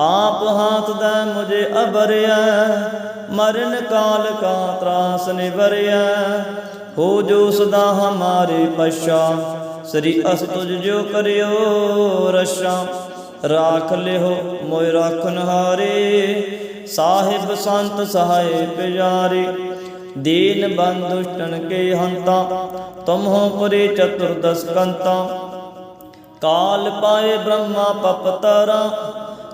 ਆਪ ਹਾਥ ਦਾ ਮੁਝੇ ਅਬਰਿਆ ਮਰਨ ਕਾਲ ਕਾ ਤਰਾਸ ਨਿਵਰਿਆ। ਹੋ ਜੋ ਸਦਾ ਹਮਾਰੇ ਪਛਾ ਸ੍ਰੀ ਅਸ ਜੋ ਕਰਿਓ ਰਸ਼ਾ ਰਾਖ ਲਿਓ ਮੋਇ ਰਾਖਨ ਹਾਰੇ, ਸਾਹਿਬ ਸੰਤ ਸਹਾਏ ਪਿਆਰੇ ਦੀਨ ਬੰਦੁਸ਼ਟਨ ਕੇ ਹੰਤਾ ਤੁਮ ਹੋ ਚਤੁਰਦਸ ਕੰਤਾ। ਕਾਲ ਪਾਏ ਬ੍ਰਹਮਾ ਪਪਤਰਾ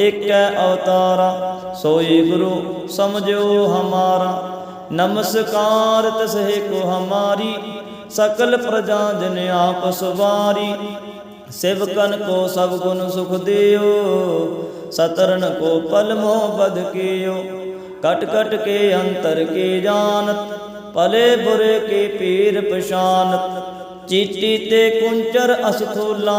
ਏਕੈ ਅਵਤਾਰਾ, ਸੋਈ ਗੁਰੂ ਸਮਝਿਓ ਹਮਾਰਾ। ਨਮਸਕਾਰ ਤਸਹਿ ਕੋ ਹਮਾਰੀ, ਸਕਲ ਪ੍ਰਜਾ ਜਨ ਆਪ ਸਵਾਰੀ। ਸਿਵਕਨ ਕੋ ਸਭ ਗੁਣ ਸੁਖ ਦਿਓ ਸਤਰਨ ਕੋ ਪਲ ਮੋਹ ਬਦ ਕੀਓ। ਕਟ ਕਟ ਕੇ ਅੰਤਰ ਕੇ ਜਾਣਤ, ਭਲੇ ਬੁਰੇ ਕੇ ਪੀਰ ਪਛਾਨਤ। ਚੀਟੀ ਤੇ ਕੁੰਚਰ ਅਸਥੂਲਾ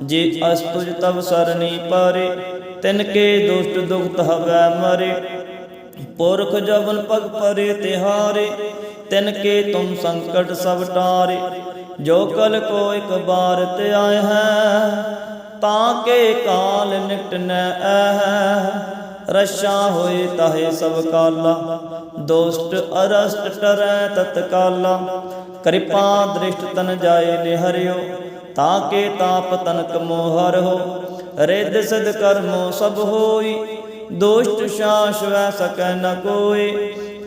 ਜੇ ਅਸਤੁਜ ਤਬ ਸਰਣੀ ਪਾਰੇ, ਤਿਨ ਕੇ ਦੁਸ਼ਟ ਦੁਖਤ ਹਵੈ ਮਰੇ। ਪੁਰਖ ਜਵਨ ਪਗ ਪਰੇ ਤਿਹਾਰੇ ਤਿਨ ਕੇ ਤੁਮ ਸੰਕਟ ਸਭ ਟਾਰੇ। ਜੋ ਕਲ ਕੋ ਇੱਕ ਬਾਰ ਤੇ ਆਏ ਹੈ, ਤਾਂ ਕੇ ਕਾਲ ਨਿਟ ਨੈ ਐ ਰਸ਼ਾ ਹੋਏ ਤਾਹੇ ਸਭ ਕਾਲਾ ਦੋਸਤ ਅਰਸਟ ਟਰੈ ਤਤਕਾਲਾ। ਕਿਰਪਾ ਦ੍ਰਿਸ਼ਟ ਤਨ ਜਾਏ ਨਿਹਰਿਓ ਤਾਂ ਕੇ ਤਾਪ ਤਨਕ ਮੋਹਰ ਹੋ, ਰਿੱਧ ਸਿਧ ਕਰਮੋ ਸਭ ਹੋਈ। ਦੋਸ਼ਟ ਸ਼ਾਸ ਵੈ ਸਕੈ ਨ ਕੋਏ,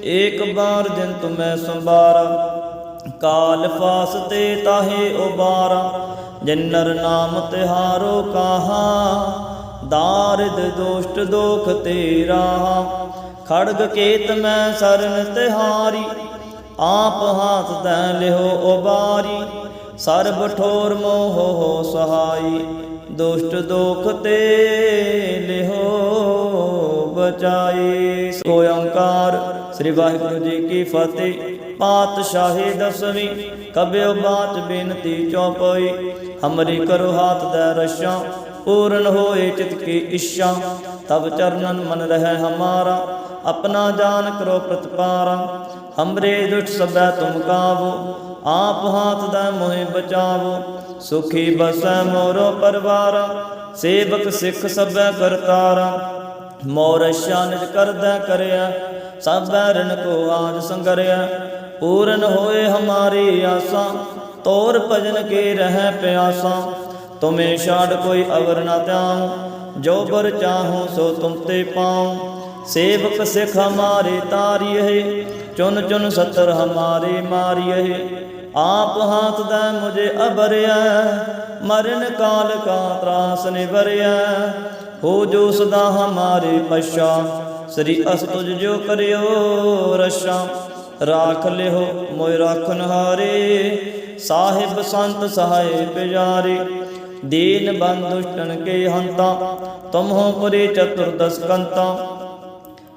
ਏਕ ਬਾਰ ਜਿਨ ਤੁਮੈ ਸੰਭਾਰਾ, ਕਾਲ ਫਾਸ ਤੇ ਤਾਹੇ ਉਬਾਰਾ। ਜਿਨਰ ਨਾਮ ਤਿਹਾਰੋ ਕਾਹਾ, ਦਾਰਿਦ ਦੋਸ਼ਟ ਦੋਖ ਤੇਰਾ। ਖੜਗ ਕੇਤ ਮੈਂ ਸਰਨ ਤਿਹਾਰੀ, ਆਪ ਹਾਥ ਤੈ ਲਿਓ ਉਬਾਰੀ। ਸਰਬ ਠੋਰ ਮੋਹ ਹੋ ਸਹਾਈ, ਦੁਸ਼ਟ ਦੋਖ ਤੇ ਲਿਓ ਬਚਾਈ। ਸੋ ਓੰਕਾਰ, ਸ੍ਰੀ ਵਾਹਿਗੁਰੂ ਜੀ ਕੀ ਫਤਿਹ। ਪਾਤਸ਼ਾਹੀ ਦਸਵੀਂ, ਕਬਿਓ ਬਾਤ ਬੇਨਤੀ ਚੌਪਈ। ਹਮਰੀ ਕਰੋ ਹਾਥ ਦੇ ਰਸ਼ਾਂ, ਪੂਰਨ ਹੋਏ ਚਿਤ ਕੀ ਇੱਛਾ। ਤਬ ਚਰਨਨ ਮਨ ਰਹਿ ਹਮਾਰਾ, ਆਪਣਾ ਜਾਨ ਕਰੋ ਪ੍ਰਤਪਾਰਾ। ਹਮਰੇ ਦੁष्ट ਸਭੈ ਤੁਮ ਕਾਵੋ ਆਪ ਹਾਥ ਦਾ ਮੋਹਿ ਬਚਾਵੋ, ਸੁਖੀ ਬਸੈ ਮੋਰੋ ਪਰਵਾਰ, ਸੇਵਕ ਸਿੱਖ ਸਭੈ ਕਰਤਾਰਾ। ਮੋਰ ਨਿਜ ਕਰਦਾ ਕਰਿਆ ਸਭੈ ਰਿਣ ਕੋ ਆਜ ਸੰਗਰਿਆ। ਪੂਰਨ ਹੋਏ ਹਮਾਰੀ ਆਸਾਂ, ਤੋਰ ਭਜਨ ਕੇ ਰਹਿ ਪਿਆਸਾਂ। ਤੁਮੇ ਛਾੜ ਕੋਈ ਅਵਰ ਨਾ ਧਿਆਉ, ਜੋ ਬਰ ਚਾਹੂੰ ਸੋ ਤੁਮ ਤੇ ਪਾਉ। ਸੇਵਕ ਸਿਖ ਹਮਾਰੇ ਤਾਰੀਏ ਚੁਨ ਚੁਨ ਸਤਰ ਹਮਾਰੇ ਮਾਰੀਏ ਆਪ ਹਾਥ ਦਾ ਮੁਝੇ ਅਬਰਿਆ, ਮਰਨ ਕਾਲ ਕਾ ਤਰਾਸ ਨਿਵਰਿਆ। ਹੋ ਜੋ ਸਦਾ ਹਮਾਰੇ ਪਛਾ, ਸ੍ਰੀ ਅਸਤੁਜ ਜੋ ਕਰਿਓ ਰਸ਼ਾ ਰਾਖ ਲਿਓ ਮੋਇ ਰਾਖਨ ਹਾਰੇ ਸਾਹਿਬ ਸੰਤ ਸਹਾਏ ਪਿਆਰੇ ਦੀਨ ਬੰਦੁਸ਼ਟਨ ਕੇ ਹੰਤਾ, ਤੁਮਹੋ ਪੁਰੇ ਚਤੁਰਦਸ ਕੰਤਾ।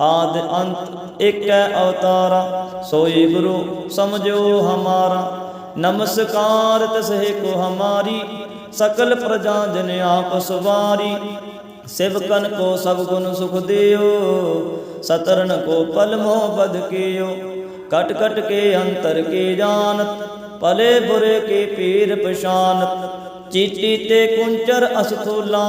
ਆਦ ਅੰਤ ਏਕੈ ਅਵਤਾਰਾ, ਸੋਈ ਗੁਰੂ ਸਮਝੋ ਹਮਾਰਾ। ਨਮਸਕਾਰ ਤਸਹਿ ਕੋ ਹਮਾਰੀ, ਸਕਲ ਪ੍ਰਜਾ ਜਨ ਆਪ ਸਵਾਰੀ। ਸਿਵਕਨ ਕੋ ਸਭ ਗੁਣ ਸੁਖ ਦਿਓ ਸਤਰਨ ਕੋ ਪਲ ਮੋਹ ਬਦ ਕੀਓ। ਕਟ ਕਟ ਕੇ ਅੰਤਰ ਕੇ ਜਾਣਤ, ਭਲੇ ਬੁਰੇ ਕੇ ਪੀਰ ਪਛਾਨਤ। ਚੀਟੀ ਤੇ ਕੁੰਚਰ ਅਸਥੂਲਾ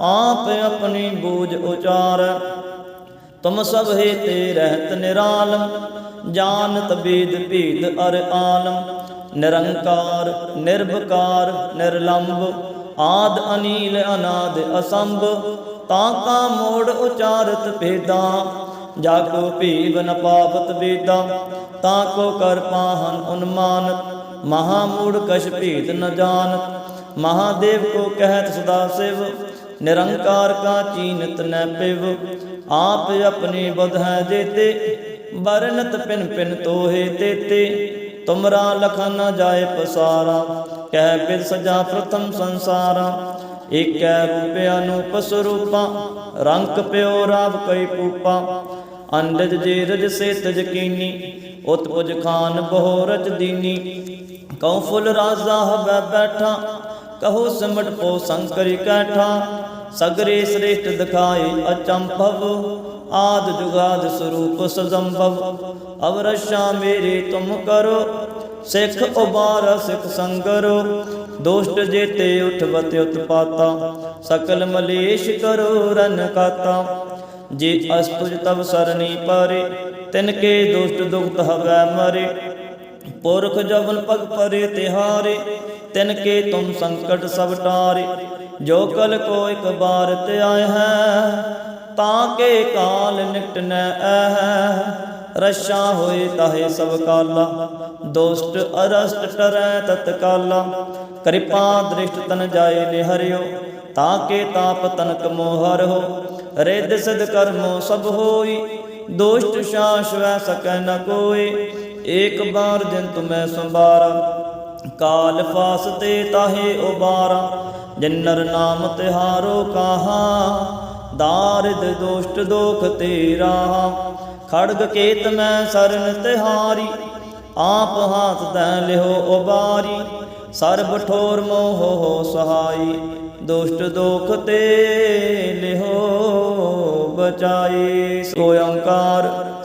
ਆਪ ਆਪਣੀ ਬੂਝ ਉਚਾਰ। ਤੁਮ ਸਭ ਹੈ ਤੇ ਰਹਿਤ ਨਿਰਾਲਮ ਜਾਣਤ ਬੀਦ ਭੀਦ ਅਰ ਆਲਮ ਨਿਰੰਕਾਰ, ਨਿਰਭਕਾਰ ਨਿਰਲੰਭ ਆਦ ਅਨੀਲ, ਅਨਾਦ ਅਸੰਭ। ਤਾਂ ਕਾ ਮੋੜ ਉਚਾਰਤ ਭੇਦਾਂ ਜਾਗੋ ਭੀਵ ਨ ਪਾਵਤ ਵੇਦਾਂ। ਤਾਂ ਕੋ ਕਰ ਪਾਹਨ ਉਨਮਾਨਤ ਮਹਾ ਮੂੜ ਕਛ ਭੀਤ ਨ ਜਾਣਤ ਮਹਾਦੇਵ ਕੋ ਕਹਿਤ ਸਦਾ ਸਿਵ ਨਿਰੰਕਾਰ ਕਾ ਚੀਨਤ ਨੈ ਪਿਵ, ਆਪ ਆਪਣੀ ਬੁਧ ਹੈ ਜੇਤੇ ਬਰਨਤ ਪਿਨ ਪਿਨ ਤੋਹੇ ਤੇਤੇ। ਤੁਮਰਾ ਲਖਨ ਨ ਜਾਏ ਪਸਾਰਾ, ਕਹਿ ਬਿਦ ਸਜਾ ਪ੍ਰਥਮ ਸੰਸਾਰਾ। ਏਕੈ ਰੂਪ ਅਨੂਪ ਸਰੂਪਾ ਰੰਗ ਪਿਓ ਰਾਵ ਕਈ ਪੂਪਾ ਅੰਡਜ ਜੇ ਰਜ ਸੇ ਤਜ ਕੀਨੀ, ਉਤਪੁਜ ਖਾਨ ਬਹੁ ਰਜ ਦੀਨੀ। ਕਉ ਫੁੱਲ ਰਾਜ਼ਾ ਹਵੈ ਬੈਠਾ, ਕਹੋ ਸਿਮਟ ਪੋ ਸੰਕਰੀ ਕੈਠਾ। ਸਗਰੇ ਸ੍ਰੇਸ਼ਟ ਦਿਖਾਏ ਅਚੰਭਵ, ਆਦ ਜੁਗਾਦ ਸਰੂਪ ਸਜੰਭਵ। ਅਵਰਸ਼ਾ ਮੇਰੇ ਤੁਮ ਕਰੋ, ਸਿੱਖ ਉਬਾਰ ਸਿੱਖ ਸੰਗਰੋ। ਦੋਸ਼ਟ ਜੇਤੇ ਉਠਵਤ ਉਤਪਾਤਾ, ਸਕਲ ਮਲੇਸ਼ ਕਰੋ ਰਨ ਕਾਤਾ। ਜੇ ਅਸਤੁਜ ਤਵ ਸਰਨੀ ਪਾਰੇ, ਤਿਨ ਕੇ ਦੁਸ਼ਟ ਦੁਖਤ ਹਵੈ ਮਰੇ। ਪੁਰਖ ਜਵਨ ਪਗ ਪਰੇ ਤਿਹਾਰੇ, ਤਿਨ ਕੇ ਤੁਮ ਸੰਕਟ ਸਭ ਟਾਰੇ। ਜੋ ਕਲ ਕੋ ਇਕ ਬਾਰ ਤੇ ਆਏ ਹੈ, ਤਾਂ ਕੇ ਕਾਲ ਨਿਕਟ ਨ ਐ ਰਸ਼ਾ ਹੋਏ ਤਾਹੇ ਸਭ ਕਾਲਾ ਦੋਸਤ ਅਰਸਟ ਟਰੈ ਤਤਕਾਲਾ ਕਿਰਪਾ ਦ੍ਰਿਸ਼ਟ ਤਨ ਜਾਏ ਨਿਹਰਿਓ, ਤਾਂ ਕੇ ਤਾਪ ਤਨਕ ਮੋਹਰ ਹੋ ਰਿੱਧ ਸਿਧ ਕਰਮੋ ਸਭ ਹੋਈ, ਦੋਸ਼ਟ ਸ਼ਾਸ਼ਵੈ ਸਕੈ ਨ ਕੋਏ। ਏਕ ਬਾਰ ਜਿਨ ਤੁਮੈ ਸੰਭਾਰਾ, ਕਾਲ ਫਾਸ ਤੇ ਤਾਹੇ ਉਬਾਰਾ। ਜਿਨਰ ਨਾਮ ਤਿਹਾਰੋ ਕਾਹਾ, ਦਾਰਿਦ ਦੋਸ਼ਟ ਦੋਖ ਤੇਰਾ। ਖੜਗ ਕੇਤ ਮੈਂ ਸਰਨ ਤਿਹਾਰੀ, ਆਪ ਹਾਥ ਤੈ ਲਿਓ ਉਬਾਰੀ। ਸਰਬ ਠੋਰ ਮੋਹ ਸਹਾਈ, ਦੁਸ਼ਟ ਦੋਖ ਤੇ ਲਿਓ ਬਚਾਈ। ਸੋ ਓੰਕਾਰ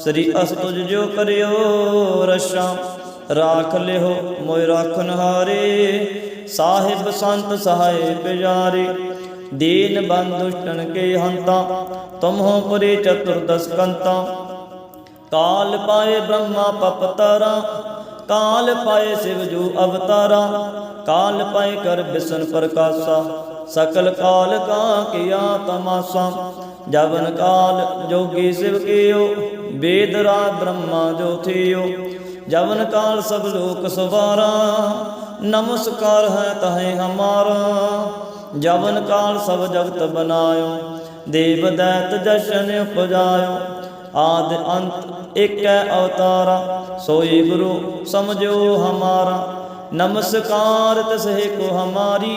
ਸ੍ਰੀ ਅਸਤੁਜ ਜੋ ਕਰਿਓ ਰਸ਼ਾ। ਰਾਖ ਲਿਓ ਮੋਇ ਰਾਖਨ ਹਾਰੇ ਸਾਹਿਬ ਸੰਤ ਸਹਾਏ ਬਿਜਾਰੇ। ਦੀਨ ਬੰਦੁਸ਼ਟਨ ਕੇ ਹੰਤਾ। ਤੁਮਹੋ ਪਰੇ ਚਤੁਰਦਸ ਕੰਤਾ। ਕਾਲ ਪਾਏ ਬ੍ਰਹਮਾ ਪਪਤਾਰਾ ਕਾਲ ਪਾਏ ਸਿਵ ਜੂ ਅਵਤਾਰਾ। ਕਾਲ ਪਾਏ ਕਰ ਬਿਸਨ ਪ੍ਰਕਾਸ਼ਾ। ਸਕਲ ਕਾਲ ਕਾ ਕੀਆ ਤਮਾਸਾ, ਜਵਨ ਕਾਲ ਜੋਗੀ ਸਿਵ ਕੀਓ, ਵੇਦ ਰਾਜ ਬ੍ਰਹਮਾ ਜੋ ਥਿਓ। ਜਵਨ ਕਾਲ ਸਭ ਲੋਕ ਸਵਾਰਾ, ਨਮਸਕਾਰ ਹੈ ਤਹੇ ਹਮਾਰਾ। ਜਵਨ ਕਾਲ ਸਭ ਜਗਤ ਬਨਾਇਓ, ਦੇਵ ਦੈਤ ਜਸ਼ਨ ਉਪਜਾਇਓ। ਆਦ ਅੰਤ ਏਕੈ ਅਵਤਾਰਾ, ਸੋਈ ਗੁਰੂ ਸਮਝੋ ਹਮਾਰਾ। ਨਮਸਕਾਰ ਤਸਹਿ ਕੋ ਹਮਾਰੀ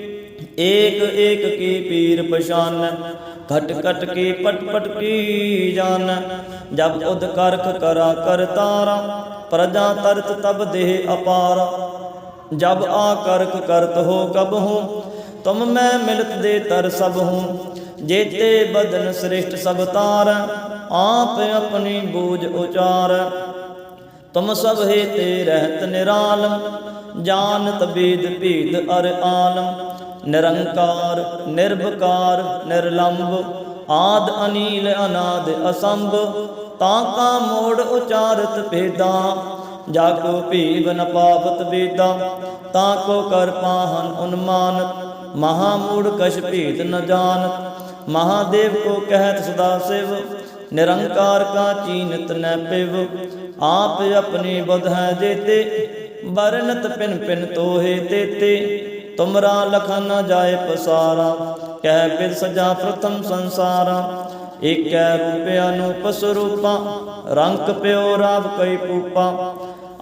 ਏਕ ਏਕ ਕੀ ਪੀਰ ਪਛਾਨ, ਘਟ ਘਟ ਕੇ ਪਟ ਪਟ ਕੀ ਜਾਨ। ਜਬ ਉਦ ਕਰਖ ਕਰਾ ਕਰ ਤਾਰਾ, ਪ੍ਰਜਾ ਤਰਤ ਤਬ ਦੇਹ ਅਪਾਰ। ਜਬ ਆ ਕਰਖ ਕਰਤ ਹੋ ਕਬ ਹੂੰ, ਤੁਮ ਮੈਂ ਮਿਲਤ ਦੇ ਤਰ ਸਭ ਹੂੰ। ਜੇਤੇ ਬਦਨ ਸ੍ਰਿਸ਼ਟ ਸਭ ਤਾਰ, ਆਪ ਆਪਣੀ ਬੂਝ ਉਚਾਰ। ਤੁਮ ਸਭ ਹੈ ਤੇ ਰਹਿਤ ਨਿਰਾਲਮ ਜਾਣਤ ਬੀਦ ਭੀਦ ਅਰ ਆਲਮ। ਨਿਰੰਕਾਰ ਨਿਰਭਕਾਰ ਨਿਰਲੰਭ ਆਦ ਅਨੀਲ ਅਨਾਦ ਅਸੰਭ, ਤਾਂ ਕਾ ਮੋੜ ਉਚਾਰਤ ਭੇਦਾ, ਜਾ ਕੋ ਭੀਵ ਨ ਪਾਵਤ ਵੇਦਾ, ਤਾਂ ਕੋ ਕਰ ਪਾਹਨ ਉਨਮਾਨਤ ਮਹਾ ਮੂੜ ਕਛ ਭੇਦ ਨ ਜਾਣਤ ਮਹਾਦੇਵ ਕੋ ਕਹਿਤ ਸਦਾ ਸਿਵ, ਨਿਰੰਕਾਰ ਕਾ ਚੀਨਤ ਨੈ ਪਿਵ, ਆਪ ਆਪਣੀ ਬੁਧ ਹੈ ਜੇਤੇ ਬਰਨਤ ਪਿਨ ਪਿਨ ਤੋਹੇ ਤੇਤੇ ਤੁਮਰਾ ਲਖਨ ਨ ਜਾਏ ਪਸਾਰਾ, ਕਹਿ ਬਿਦ ਸਜਾ ਪ੍ਰਥਮ ਸੰਸਾਰਾ। ਏਕੈ ਰੂਪ ਅਨੂਪ ਸਰੂਪਾ ਰੰਗ ਪਿਓ ਰਾਵ ਕਈ ਪੂਪਾ।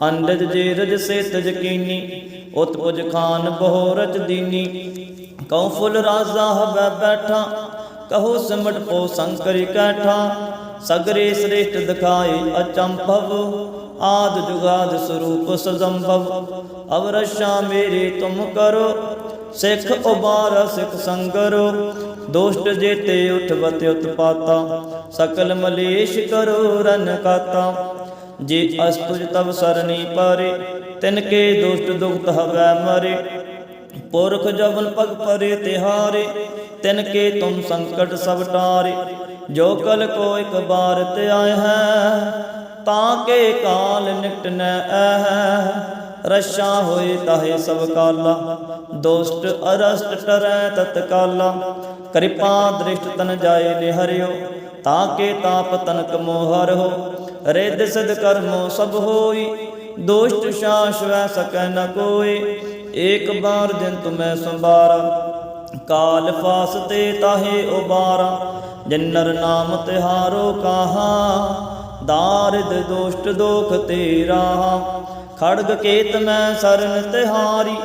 ਅੰਡਜ ਜੇ ਰਜ ਸੇ ਤਜ ਕੀਨੀ ਉਤਪੁਜ ਖਾਨ ਬਹੁ ਰਚ ਦੀਨੀ। ਕਉ ਫੁੱਲ ਰਾਜ਼ਾ ਹਵੈ ਬੈਠਾ, ਕਹੋ ਸਿਮਟ ਪੋ ਸੰਕਰੀ ਕੈਠਾ। ਸਗਰੇ ਸ੍ਰੇਸ਼ਟ ਦਿਖਾਏ ਅਚੰਭਵ ਆਦ ਜੁਗਾਦ ਸਰੂਪ ਸਜੰਭਵ, ਅਵਰਸ਼ਾ ਮੇਰੇ ਤੁਮ ਕਰੋ, ਸਿੱਖ ਉਬਾਰ ਸਿੱਖ ਸੰਗਰੋ, ਦੋਸ਼ਟ ਜੇਤੇ ਉਠਵਤ ਉਤਪਾਤਾ, ਸਕਲ ਮਲੇਸ਼ ਕਰੋ ਰਨ ਕਾਤਾ। ਜੇ ਅਸਤੁਜ ਤਬ ਸਰਨੀ ਪਾਰੇ, ਤਿਨ ਕੇ ਦੁਸ਼ਟ ਦੁਖਤ ਹਵੈ ਮਰੇ। ਪੁਰਖ ਜਵਨ ਪਗ ਪਰੇ ਤਿਹਾਰੇ, ਤਿਨ ਕੇ ਤੁਮ ਸੰਕਟ ਸਭ ਟਾਰੇ। ਜੋ ਕਲ ਕੋ ਇਕ ਬਾਰ ਤੇ ਆਏ ਹੈ ਤਾਂ ਕੇ ਕਾਲ ਨਿਕਟ ਨ ਐ ਰਸ਼ਾ ਹੋਏ ਤਾਹੇ ਸਭ ਕਾਲਾ। ਦੋਸਤ ਅਰਸਟ ਟਰੈ ਤਤਕਾਲਾ ਕਿਰਪਾ ਦ੍ਰਿਸ਼ਟ ਤਨ ਜਾਏ ਨਿਹਰਿਓ, ਤਾਂ ਕੇ ਤਾਪ ਤਨਕ ਮੋਹਰ ਹੋ। ਰਿੱਧ ਸਿਧ ਕਰਮੋ ਸਭ ਹੋਈ ਦੋਸ਼ਟ ਸ਼ਾਸ਼ਵੈ ਸਕੈ ਨ ਕੋਈ ਏਕ ਬਾਰ ਦਿਨ ਤੁਮੈ ਸੰਭਾਰਾ, ਕਾਲ ਫਾਸ ਤੇ ਤਾਹੇ ਉਬਾਰਾ। ਜਿਨਰ ਨਾਮ ਤਿਹਾਰੋ ਕਾਹਾ ਦਾਰਿਦ ਦੁਸ਼ਟ ਦੋਖ ਤੇਰਾ, ਖੜਗ ਕੇਤ ਮੈਂ ਸਰਨ ਤਿਹਾਰੀ,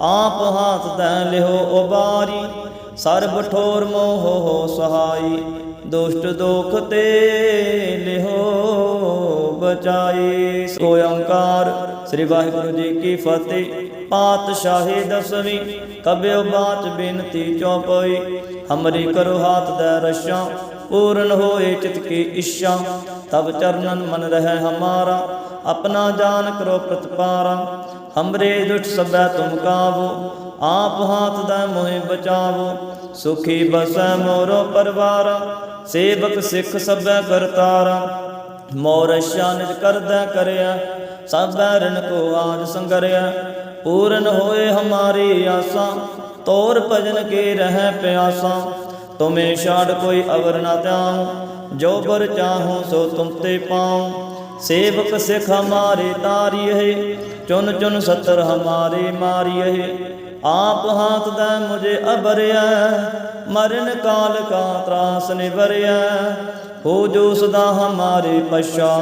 ਆਪ ਹਾਥ ਤੈ ਲਿਓ ਉਬਾਰੀ, ਸਰਬ ਠੋਰ ਮੋਹ ਹੋ ਸਹਾਈ, ਦੁਸ਼ਟ ਦੋਖ ਤੇ ਲਿਓ ਬਚਾਈ। ਸੋ ਓੰਕਾਰ, ਸ੍ਰੀ ਵਾਹਿਗੁਰੂ ਜੀ ਕੀ ਫਤਿਹ। ਪਾਤਸ਼ਾਹੀ ਦਸਵੀਂ ਕਬਿਓ ਬਾਚ ਬੇਨਤੀ ਚੌਪਈ। ਹਮਰੀ ਕਰੋ ਹਾਥ ਦਾ ਰਸ਼ਾ, ਪੂਰਨ ਹੋਏ ਚਿਤ ਕੀ ਇੱਛਾ। ਤਬ ਚਰਨਨ ਮਨ ਰਹਿ ਹਮਾਰਾ, ਆਪਣਾ ਜਾਨ ਕਰੋ ਪ੍ਰਤਪਾਰਾ। ਹਮਰੇ ਦੁਟ ਸਭੈ ਤੁਮ ਕਾਵੋ, ਆਪ ਹਾਥ ਦਾ ਮੋਹਿ ਬਚਾਵੋ। ਸੁਖੀ ਬਸੈ ਮੋਰੋ ਪਰਵਾਰ, ਸੇਵਕ ਸਿੱਖ ਸਭੈ ਕਰਤਾਰਾ ਮੋਰ ਨਿਜ ਕਰਦਾ ਕਰਿਆ ਸਭੈ ਰਣ ਕੋ ਆਜ ਸੰਗਰਿਆ। ਪੂਰਨ ਹੋਏ ਹਮਾਰੀ ਆਸਾਂ, ਤੋਰ ਭਜਨ ਕੇ ਰਹਿ ਪਿਆਸਾਂ। ਤੁਮੇ ਛਾੜ ਕੋਈ ਅਵਰ ਨਾ ਤਿਆਉ ਜੋ ਬਰ ਚਾਹੂੰ ਸੋ ਤੁਮ ਤੇ ਪਾਉ। ਸੇਵਕ ਸਿਖ ਹਮਾਰੇ ਤਾਰੀਏ, ਚੁਨ ਚੁਨ ਸਤਰ ਹਮਾਰੇ ਮਾਰੀਏ। ਆਪ ਹਾਥ ਦਾ ਮੁਝੇ ਅਬਰਿਆ ਮਰਨ ਕਾਲ ਕਾ ਤਰਾਸ ਨਿਵਰਿਆ ਹੋ ਜੋ ਸਦਾ ਹਮਾਰੇ ਪਛਾ,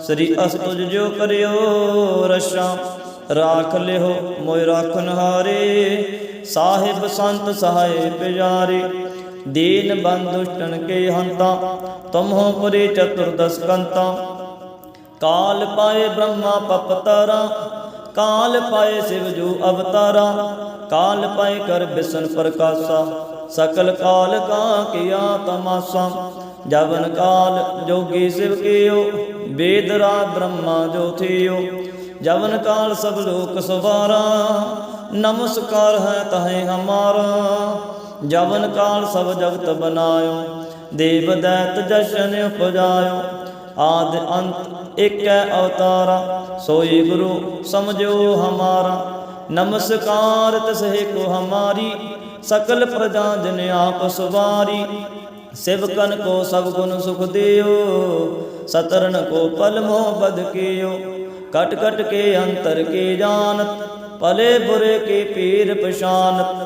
ਸ੍ਰੀ ਅਸਤੁਜ ਜੋ ਕਰਿਓ ਰਸ਼ਾ ਰਾਖ ਲਿਓ ਮੋਇ ਰਾਖਨ ਹਾਰੇ ਸਾਹਿਬ ਸੰਤ ਸਹਾਏ ਪਿਆਰੇ। दीन बंधुष्टन के हंता तुम हो पुरी चतुर्दश कंता ਕਾਲ ਪਾਏ ਬ੍ਰਹਮਾ ਪਪਤਰਾ ਕਾਲ ਪਾਏ ਸਿਵ ਜੂ ਅਵਤਾਰਾ ਕਾਲ ਪਾਏ ਕਰ ਬਿਸ਼ਨ ਪ੍ਰਕਾਸ਼ਾ ਸਕਲ ਕਾਲ ਕਾ ਕੀਆ ਤਮਾਸਾ ਜਵਨ ਕਾਲ ਜੋਗੀ ਸਿਵ ਕੀਓ ਵੇਦ ਰਾਜ ਬ੍ਰਹਮਾ ਜੋ ਥਿਓ ਜਵਨ ਕਾਲ ਸਭ ਲੋਕ ਸਵਾਰਾ ਨਮਸਕਾਰ ਹੈ ਤਹੇ ਹਮਾਰਾ ਜਵਨ ਕਾਲ ਸਭ ਜਗਤ ਬਨਾਇਓ, ਦੇਵ ਦੈਤ ਜਸ਼ਨ ਉਪਜਾਇਓ। ਆਦ ਅੰਤ ਏਕੈ ਅਵਤਾਰਾ, ਸੋਈ ਗੁਰੂ ਸਮਝੋ ਹਮਾਰਾ। ਨਮਸਕਾਰ ਤਸਹਿ ਕੋ ਹਮਾਰੀ, ਸਕਲ ਪ੍ਰਜਾ ਜਨ ਆਪ ਸਵਾਰੀ। ਸਿਵਕਨ ਕੋ ਸਭ ਗੁਣ ਸੁਖ ਦਿਓ ਸਤਰਨ ਕੋ ਪਲ ਮੋਹ ਬਦ ਕੀਓ। ਕਟ ਕਟ ਕੇ ਅੰਤਰ ਕੇ ਜਾਣਤ, ਭਲੇ ਬੁਰੇ ਕੇ ਪੀਰ ਪਛਾਨਤ।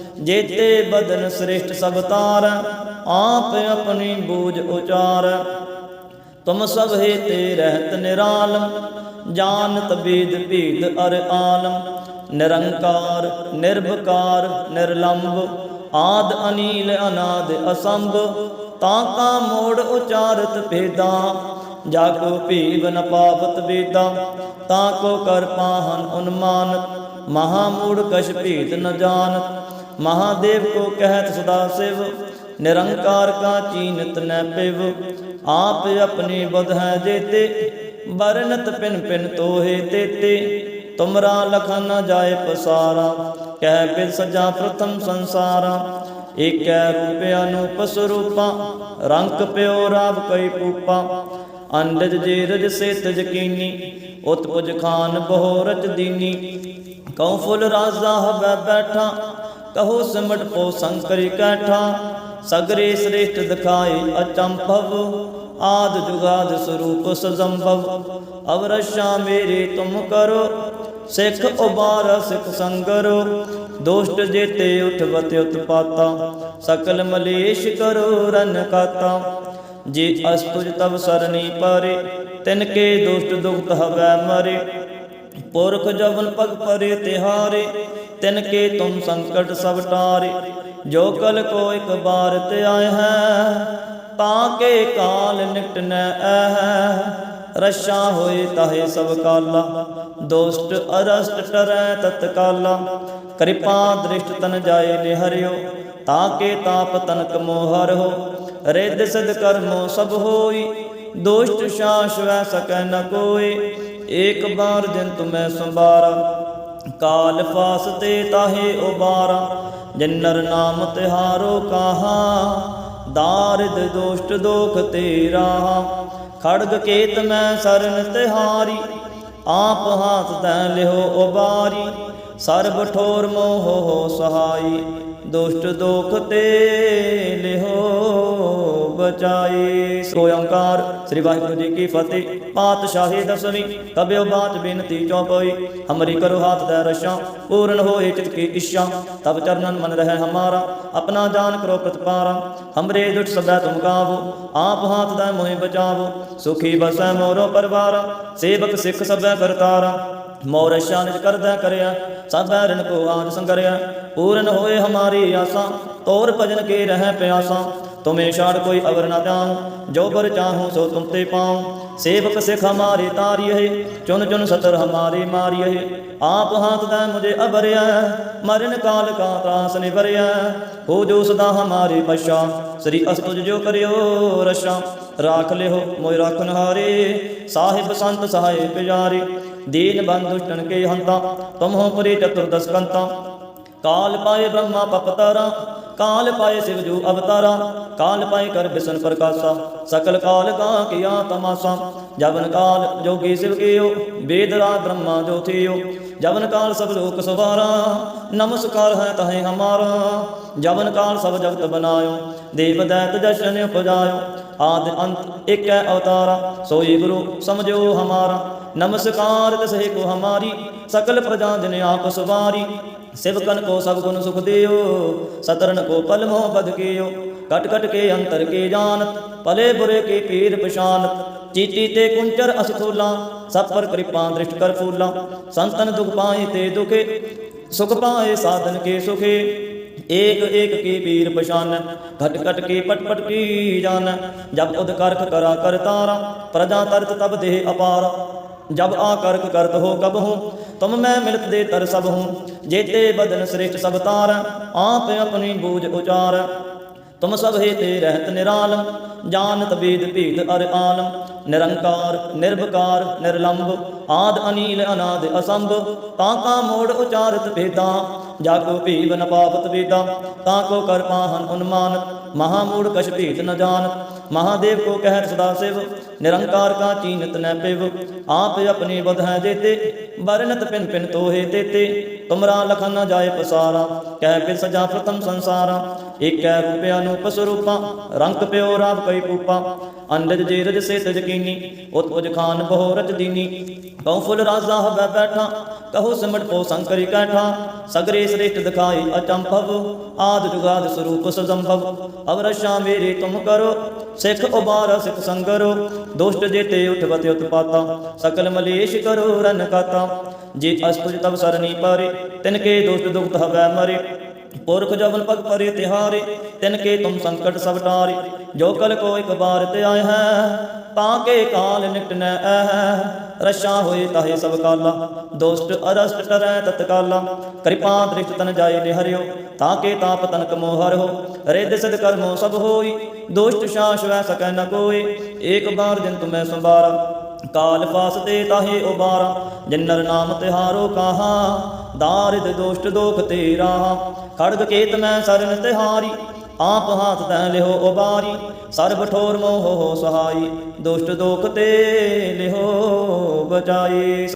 ਜੇਤੇ ਬਦਨ ਸ੍ਰਿਸ਼ਟ ਸਭ ਤਾਰ, ਆਪ ਆਪਣੀ ਬੂਝ ਉਚਾਰ। ਤੁਮ ਸਭ ਤੇ ਰਹਿਤ ਨਿਰਾਲਮ ਜਾਣਤ ਬੀਦ ਭੀਦ ਅਰ ਆਲਮ ਨਿਰੰਕਾਰ, ਨਿਰਭਕਾਰ ਨਿਰਲੰਭ ਆਦ ਅਨੀਲ, ਅਨਾਦ ਅਸੰਭ। ਤਾਂ ਕਾ ਮੋੜ ਉਚਾਰਤ ਭੇਦਾ, ਜਾ ਕੋ ਭੀਵ ਨ ਪਾਵਤ ਵੇਦਾ ਤਾਂ ਕੋ ਕਰ ਪਾਹਨ ਉਨਮਾਨਤ ਮਹਾ ਮੂੜ ਕਛ ਭੀਤ ਨ ਜਾਣਤ ਮਹਾਦੇਵ ਕੋ ਕਹਿਤ ਸਦਾ ਸਿਵ, ਨਿਰੰਕਾਰ ਕਾ ਚੀਨਤ ਨੈ ਪਿਵ। ਆਪ ਆਪਣੀ ਬੁਧ ਹੈ ਜੇਤੇ ਬਰਨਤ ਪਿਨ ਪਿਨ ਤੋਹੇ ਤੇਤੇ। ਤੁਮਰਾ ਲਖਨ ਨ ਜਾਏ ਪਸਾਰਾ, ਕਹਿ ਬਿਦ ਸਜਾ ਪ੍ਰਥਮ ਸੰਸਾਰਾ। ਏਕੈ ਰੂਪ ਅਨੂਪ ਸਰੂਪਾ ਰੰਗ ਪਿਓ ਰਾਵ ਕਈ ਪੂਪਾ। ਅੰਡਜ ਜੇ ਰਜ ਸੇ ਤਜ ਕੀਨੀ ਉਤਪੁਜ ਖਾਨ ਬਹੁ ਰਚ ਦੀਨੀ। ਕਉ ਫੁੱਲ ਰਾਜ਼ਾ ਹਬੈ ਬੈਠਾ ਕਹੋ ਸਿਮਟ ਪੋ ਸੰਕਰੀ ਕੈਠਾ, ਸਗਰੇ ਸ੍ਰੇਸ਼ਟ ਦਿਖਾਏ ਅਚੰਭਵ, ਆਦ ਜੁਗਾਦ ਸਰੂਪ ਸਜੰਭਵ। ਅਵਰਸ਼ਾ ਮੇਰੇ ਤੁਮ ਕਰੋ, ਸਿੱਖ ਉਬਾਰ ਸਿੱਖ ਸੰਗਰੋ, ਦੋਸ਼ਟ ਜੇਤੇ ਉਠਵਤ ਉਤਪਾਤਾ, ਸਕਲ ਮਲੇਸ਼ ਕਰੋ ਰਨ ਕਾਤਾ। ਜੇ ਅਸਤੁਜ ਤਬ ਸਰਨੀ ਪਰੇ, ਤਿਨ ਕੇ ਦੁਸ਼ਟ ਦੁਖਤ ਹਵੈ ਮਰੇ। ਪੁਰਖ ਜਵਨ ਪਗ ਪਰੇ ਤਿਹਾਰੇ ਤਿਨ ਕੇ ਤੁਮ ਸੰਕਟ ਸਭ ਟਾਰੇ, ਜੋ ਕਲ ਕੋ ਇਕ ਬਾਰ ਤੇ ਆਏ ਹੈ, ਤਾਂ ਕੇ ਕਾਲ ਨਿਕਟ ਨ ਐ ਰਸ਼ਾ ਹੋਏ ਤਾਹੇ ਸਭ ਕਾਲਾ ਦੋਸਤ ਅਰਸਟ ਟਰੈ ਤਤਕਾਲਾ ਕਿਰਪਾ ਦ੍ਰਿਸ਼ਟ ਤਨ ਜਾਏ ਨਿਹਰਿਓ, ਤਾਂ ਕੇ ਤਾਪ ਤਨਕ ਮੋਹਰ ਹੋ ਰਿੱਧ ਸਿਧ ਕਰਮੋ ਸਭ ਹੋਈ ਦੋਸਤ ਸ਼ਾਸ ਵੈ ਸਕੈ ਨ ਕੋਈ ਏਕ ਬਾਰ ਜਿਨ ਤੁਮੈ ਸੰਭਾਰਾ ਕਾਲ ਫਾਸ ਤੇ ਤਾਹੇ ਉਬਾਰਾ, ਜਿਨਰ ਨਾਮ ਤਿਹਾਰੋ ਕਾਹਾ, ਦਾਰਿਦ ਦੋਸ਼ਟ ਦੋਖ ਤੇਰਾ। ਖੜਗ ਕੇਤ ਮੈਂ ਸਰਨ ਤਿਹਾਰੀ, ਆਪ ਹਾਥ ਤੈ ਲਿਹੋ ਉਬਾਰੀ, ਸਰਬ ਠੋਰ ਮੋਹ ਹੋ ਸਹਾਈ। ਦੁਸ਼ਟ ਦੋਖ ਤੇ ਲਿਓ ਬਚਾਈ। ਸੋ ਓੰਕਾਰ, ਸ੍ਰੀ ਵਾਹਿਗੁਰੂ ਜੀ ਕੀ ਫਤਿਹ। ਪਾਤਸ਼ਾਹੀ ਦਸਵੀਂ ਕਬਿਓ ਬਾਤ ਬੇਨਤੀ ਚੌਪਈ ਹਮਰੀ ਕਰੋ ਹਾਥ ਦਾ ਰਸਾ, ਪੂਰਨ ਹੋਏ ਚਿਤ ਕੀ ਇੱਛਾ। ਤਬ ਚਰਨਨ ਮਨ ਰਹਿ ਹਮਾਰਾ, ਆਪਣਾ ਜਾਨ ਕਰੋ ਪ੍ਰਤਪਾਰਾ। ਹਮਰੇ ਦੁਖ ਸਦਾ ਤੁਮ ਗਾਵੋ, ਆਪ ਹਾਥ ਦਾ ਮੋਹਿ ਬਚਾਵੋ। ਸੁਖੀ ਬਸੈ ਮੋਰੋ ਪਰਵਾਰਾ, ਸੇਵਕ ਸਿੱਖ ਸਭੈ ਕਰਤਾਰਾ। ਮੋਰ ਸ਼ਾਨਿਜ ਕਰਦਾ ਕਰਿਆ ਸਭ ਰਣ ਕੋ ਆਜ ਸੰਗਰਿਆ। ਪੂਰਨ ਹੋਏ ਹਮਾਰੀ ਆਸਾਂ, ਤੋਰ ਭਜਨ ਕੇ ਰਹਿ ਪਿਆਸਾਂ। ਤੁਮੇ ਛਾੜ ਕੋਈ ਅਵਰ ਨਾ ਜਾਉ ਜੋ ਬਰ ਚਾਹੂੰ ਸੋ ਤੁਮ ਤੇ ਪਾਉ। ਸੇਵਕ ਸਿਖ ਹਮਾਰੇ ਤਾਰੀਏ ਚੁਨ ਚੁਨ ਸਤਰ ਹਮਾਰੇ ਮਾਰੀਏ। ਆਪ ਹਾਥ ਦਾ ਮੁਝੇ ਅਬਰਿਆ ਮਰਨ ਕਾਲ ਕਾ ਤਰਾਸ ਨਿਵਰਿਆ। ਹੋ ਜੋ ਸਦਾ ਹਮਾਰੇ ਪਛਾ, ਸ੍ਰੀ ਅਸਤੁਜ ਜੋ ਕਰਿਓ ਰਸ਼ਾ ਰਾਖ ਲਿਓ ਮੋਇ ਰਾਖਨ ਹਾਰੇ ਸਾਹਿਬ ਸੰਤ ਸਹਾਏ ਪਿਆਰੇ ਦੀਨ ਬੰਧੁ ਦੁਸ਼ਟਨ ਕੇ ਹੰਤਾ, ਤੁਮਹੁ ਪਰੇ ਚਤੁਰਦਸ ਕੰਤਾ ਕਾਲ ਪਾਏ ਬ੍ਰਹਮਾ ਪਪਤਾਰਾ, ਕਾਲ ਪਾਏ ਸਿਵ ਜੂ ਅਵਤਾਰਾ, ਕਾਲ ਪਾਏ ਕਰ ਬਿਸਨ ਪ੍ਰਕਾਸ਼ਾ। ਸਕਲ ਕਾਲ ਕਾ ਕੀਆ ਤਮਾਸਾ, ਜਵਨ ਕਾਲ ਜੋਗੀ ਸਿਵ ਕੀਓ, ਵੇਦ ਬ੍ਰਹਮਾ ਜੋ ਥਿਓ। ਜਵਨ ਕਾਲ ਸਭ ਲੋਕ ਸਵਾਰਾ, ਨਮਸਕਾਰ ਹੈ ਤਹੇ ਹਮਾਰਾ। ਜਵਨ ਕਾਲ ਸਭ ਜਗਤ ਬਨਾਇਓ, ਦੇਵ ਦੈਤ ਜਸ਼ਨ ਉਪਜਾਇਓ। ਆਦ ਅੰਤ ਇੱਕ ਹੈ ਅਵਤਾਰਾ, ਸੋਈ ਗੁਰੂ ਸਮਝੋ ਹਮਾਰਾ। ਨਮਸਕਾਰ ਤਸੇ ਕੋ ਹਮਾਰੀ, ਸਕਲ ਪ੍ਰਜਾ ਜਨ ਆਪ ਸਵਾਰੀ। ਸਿਵਕਨ ਕੋ ਸਭ ਗੁਣ ਸੁਖ ਦਿਓ, ਸਤਰਨ ਕੋ ਪਲ ਮੋਹ ਬਦ ਕੀਓ। ਕਟ ਕਟ ਕੇ ਅੰਤਰ ਕੇ ਜਾਣਤ, ਭਲੇ ਬੁਰੇ ਕੇ ਪੀਰ ਪਛਾਨਤ। ਚੀਤੀ ਤੇ ਕੁੰਚਰ ਅਸਥੂਲਾ ਸਭ ਪਰ ਕਿਰਪਾ ਦ੍ਰਿਸ਼ਟ ਕਰ ਫੂਲਾ। ਸੰਤਨ ਦੁਖ ਪਾਏ ਤੇ ਦੁਖੇ, ਸੁਖ ਪਾਏ ਸਾਧਨ ਕੇ ਸੁਖੇ। ਏਕ ਏਕ ਕੀ ਪੀਰ ਪਛਾਨ, ਘਟ ਘਟ ਕੀ ਪਟ ਪਟ ਕੀ ਜਾਨ। ਜਬ ਉਦ ਕਰਖ ਕਰਾ ਤਾਰਾ, ਪ੍ਰਜਾ ਤਰਤ ਤਬ ਦੇਹ ਅਪਾਰ। ਜਬ ਆ ਕਰਕ ਕਰਤ ਹੋ ਕਬ ਹੂੰ, ਤੁਮ ਮੈਂ ਮਿਲਤ ਦੇ ਤਰ ਸਭ ਹੂੰ। ਜੇਤੇ ਬਦਨ ਸ੍ਰੇਸ਼ਟ ਸਭ ਤਾਰ, ਆਪ ਆਪਣੀ ਬੂਝ ਉਚਾਰ। ਤੁਮ ਸਭ ਹੈ ਤੇ ਰਹਿਤ ਨਿਰਾਲਮ ਜਾਣਤ ਬੇਦ ਭੇਦ ਅਰ ਆਲਮ ਨਿਰੰਕਾਰ ਨਿਰਭਕਾਰ ਨਿਰਲੰਭ ਆਦ ਅਨੀਲ, ਅਨਾਦ ਅਸੰਭ। ਤਾਂ ਕਾ ਮੋੜ ਉਚਾਰਤ ਭੇਦਾਂ, ਜਾ ਕੋ ਭੀਵ ਨ ਪਾਵਤ ਵੇਦਾਂ। ਤਾਂ ਕੋ ਕਰ ਪਾਹਨ ਉਨਮਾਨ ਮਹਾ ਮੂੜ ਕਛ ਭੇਤ ਨ ਜਾਣਤ ਮਹਾਦੇਵ ਕੋ ਕਹਿਤ ਸਦਾ ਸਿਵ, ਨਿਰੰਕਾਰ ਕਾ ਚੀਨਤ ਨ ਪਿਵ। ਆਪ ਆਪਣੀ ਬਧ ਹੈ ਦੇਤੇ ਬਰਨਤ ਪਿਨ ਪਿਨ ਤੋਹੇ ਤੇਤੇ। ਤੁਮਰਾ ਲਖਨ ਨ ਜਾਏ ਪਸਾਰਾ, ਕਹਿ ਫਿਰ ਸਜਾ ਪ੍ਰਥਮ ਸੰਸਾਰਾ। ਏਕੈ ਰੂਪਿ ਅਨੂਪ ਸਰੂਪਾ, ਰੰਗ ਪਿਓ ਰਾਵ ਕਈ ਪੂਪਾ। ਅੰਡਜ ਜੇ ਰਜ ਸੇ ਤਜ ਕੀਨੀ ਉਤ ਉਜ ਖਾਨ ਬਹੁ ਰਚ ਦੀਨੀ। ਕਉ ਫੁੱਲ ਰਾਜ਼ਾ ਹਵੈ ਬੈਠਾ, ਕਹੋ ਸਿਮਟ ਪੋ ਸੰਕਰੀ ਕੈਠਾ। ਸਗਰੇ ਸ੍ਰੇਸ਼ਟ ਦਿਖਾਈ ਅਚੰਭਵ, ਆਦ ਜੁਗਾਦ ਸਰੂਪ ਸਜੰਭਵ। ਅਵਰਸ਼ਾ ਮੇਰੇ ਤੁਮ ਕਰੋ, ਸਿੱਖ ਉਬਾਰ ਸਿੱਖ ਸੰਗਰੋ। ਦੁਸ਼ਟ ਜੇਤੇ ਉਠਵਤ ਉਤਪਾਤਾ, ਸਕਲ ਮਲੇਸ਼ ਕਰੋ ਰਨ ਕਾਤਾ ਜੇ ਅਸਤੁਜ ਤਬ ਸਰਨੀ ਪਾਰੇ, ਤਿਨ ਕੇ ਦੁਸ਼ਟ ਦੁਖਤ ਹਵੈ ਮਰੇ। ਪੁਰਖ ਜਵਨ ਪਗ ਪਰੇ ਤਿਹਾਰੇ, ਤਿਨ ਕੇ ਤੁਮ ਸੰਕਟ ਸਭ ਟਾਰੇ। ਜੋ ਕਲ ਕੋ ਇਕ ਬਾਰ ਤੇ ਆਏ ਹੈ, ਤਾਂ ਕੇ ਕਾਲ ਨਿਕਟ ਰਸ਼ਾ ਹੋਏ ਤਾਹੇ ਸਭ ਕਾਲਾ ਦੋਸਤ ਅਰਸਟ ਕਰੈ ਤਤਕਾਲਾ। ਕਿਰਪਾ ਦ੍ਰਿਸ਼ਟ ਤਨ ਜਾਏ ਨੇ ਤਾਂ ਕੇ ਤਾਪ ਤਨ ਮੋਹ ਹਰਿਓ ਰਿੱਧ ਸਿਧ ਕਰਮੋ ਸਭ ਹੋਈ ਦੋਸਤ ਸ਼ਾਸ ਵੈ ਸਕੈ ਨ ਕੋਏ। ਏਕ ਬਾਰ ਜਿਨ ਤੁਮੈ ਸੰਭਾਰਾ ਕਾਲ ਫਾਸ ਦੇ ਤਾਹੇ ਉਬਾਰਾ ਜਿਨਰ ਨਾਮ ਤਿਹਾਰੋ ਕਾਹਾ, ਦਾਰਿਦ ਦੋਸ਼ਟ ਦੋਖ ਤੇਰਾ। ਖੜਗ ਕੇਤ ਮੈਂ ਸਰਨ ਤਿਹਾਰੀ, ਆਪ ਹਾਥ ਤੈ ਲਿਹੋ ਉਬਾਰੀ, ਸਰਬ ਠੋਰ ਮੋਹ ਹੋ ਸਹਾਈ, ਦੁਸ਼ਟ ਦੋਖ ਤੇ ਲਿਹੋ ਬਚਾਈ।